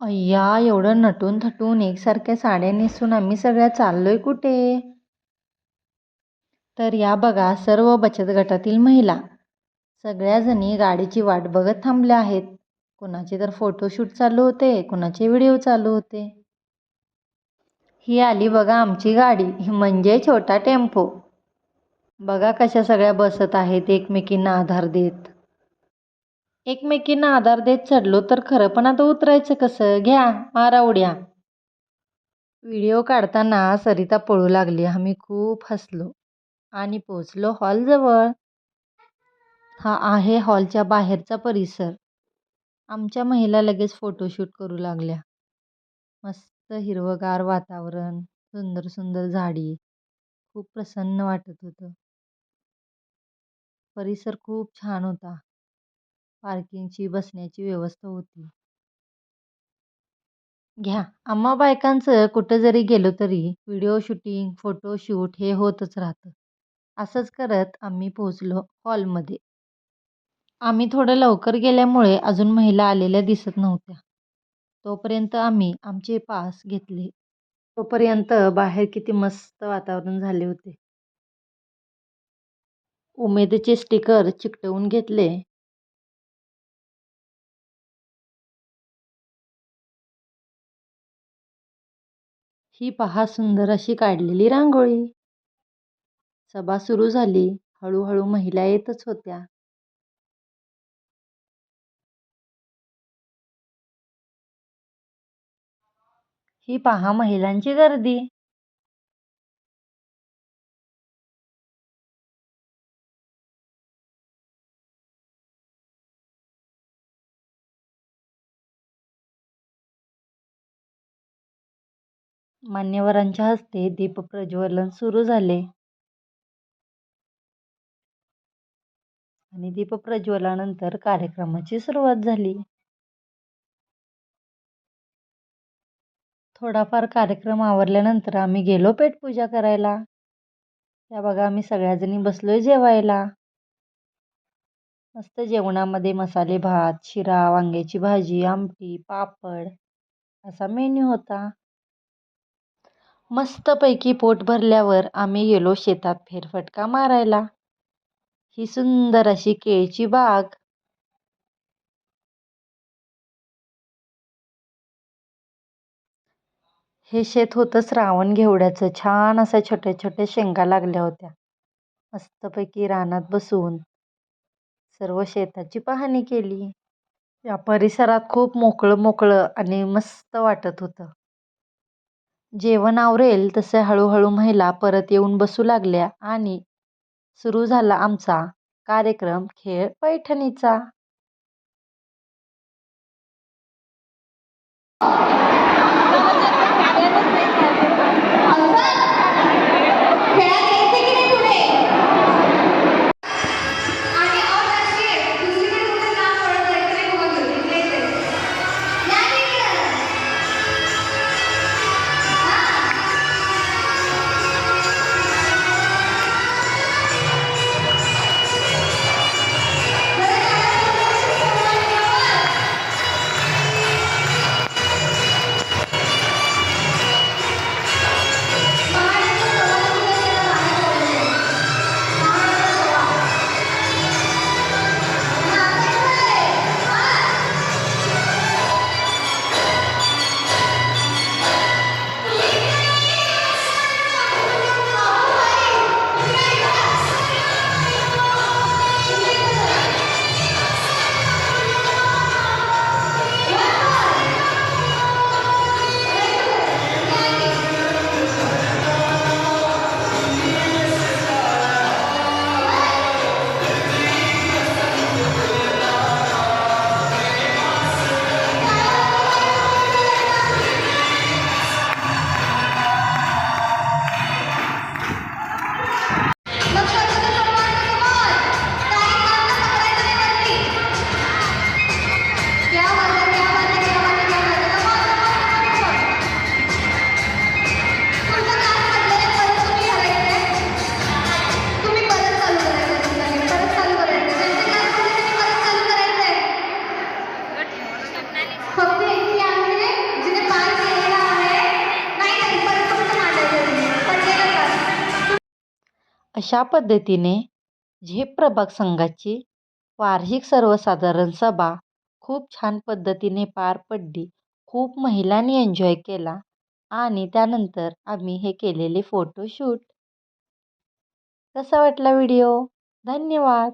अय्या एवढं नटून थटून एकसारख्या साड्या नेसून आम्ही सगळ्या चाललोय कुठे? तर या बघा सर्व बचत गटातील महिला. सगळ्याजणी गाडीची वाट बघत थांबल्या आहेत. कुणाचे तर फोटोशूट चालू होते कुणाचे व्हिडिओ चालू होते. ही आली बघा आमची गाडी ही म्हणजे छोटा टेम्पो. बघा कशा सगळ्या बसत आहेत एकमेकींना आधार देत. एकमेकींना आधार देत चढलो तर खरं पण आता उतरायचं कसं? घ्या मारा उड्या. व्हिडिओ काढताना सरिता पळू लागली. आम्ही खूप हसलो आणि पोचलो हॉलजवळ. हा आहे हॉलच्या बाहेरचा परिसर. आमच्या महिला लगेच फोटोशूट करू लागल्या. मस्त हिरवंगार वातावरण सुंदर सुंदर झाडी. खूप प्रसन्न वाटत होतं. परिसर खूप छान होता. पार्किंगची बसण्याची व्यवस्था होती. घ्या. आम्हा बायकांचं कुठं जरी गेलो तरी व्हिडिओ शूटिंग फोटोशूट हे होतच राहतं. असंच करत आम्ही पोहोचलो हॉलमध्ये. आम्ही थोडं लवकर गेल्यामुळे अजून महिला आलेल्या दिसत नव्हत्या. तोपर्यंत आम्ही आमचे पास घेतले. तोपर्यंत बाहेर किती मस्त वातावरण झाले होते. उमेदचे स्टिकर चिकटवून घेतले. ही पहा सुंदर अशी काढलेली रांगोळी. सभा सुरू झाली. हळूहळू महिला येतच होत्या. ही पहा महिलांची गर्दी. मान्यवरांच्या हस्ते दीपप्रज्वलन सुरू झाले. आणि दीपप्रज्वलानंतर कार्यक्रमाची सुरुवात झाली. थोडाफार कार्यक्रम आवरल्यानंतर आम्ही गेलो पेटपूजा करायला. त्या बघा आम्ही सगळ्याजणी बसलोय जेवायला. मस्त जेवणामध्ये मसाले भात शिरा वांग्याची भाजी आमटी पापड असा मेन्यू होता. मस्तपैकी पोट भरल्यावर आम्ही गेलो शेतात फेरफटका मारायला. ही सुंदर अशी केळीची बाग. हे शेत होतं श्रावण घेवड्याचं. छान अशा छोट्या छोट्या शेंगा लागल्या होत्या. मस्तपैकी रानात बसून सर्व शेताची पाहणी केली. या परिसरात खूप मोकळं मोकळं आणि मस्त वाटत होतं. जेवण आवरेल तसे हळूहळू महिला परत येऊन बसू लागल्या आणि सुरू झाला आमचा कार्यक्रम खेळ पैठणीचा. अशा पद्धतीने झेप प्रभाग संघाची वार्षिक सर्वसाधारण सभा खूप छान पद्धतीने पार पडली. खूप महिलांनी एन्जॉय केला आणि त्यानंतर आम्ही हे केलेले फोटोशूट कसा वाटला व्हिडिओ धन्यवाद.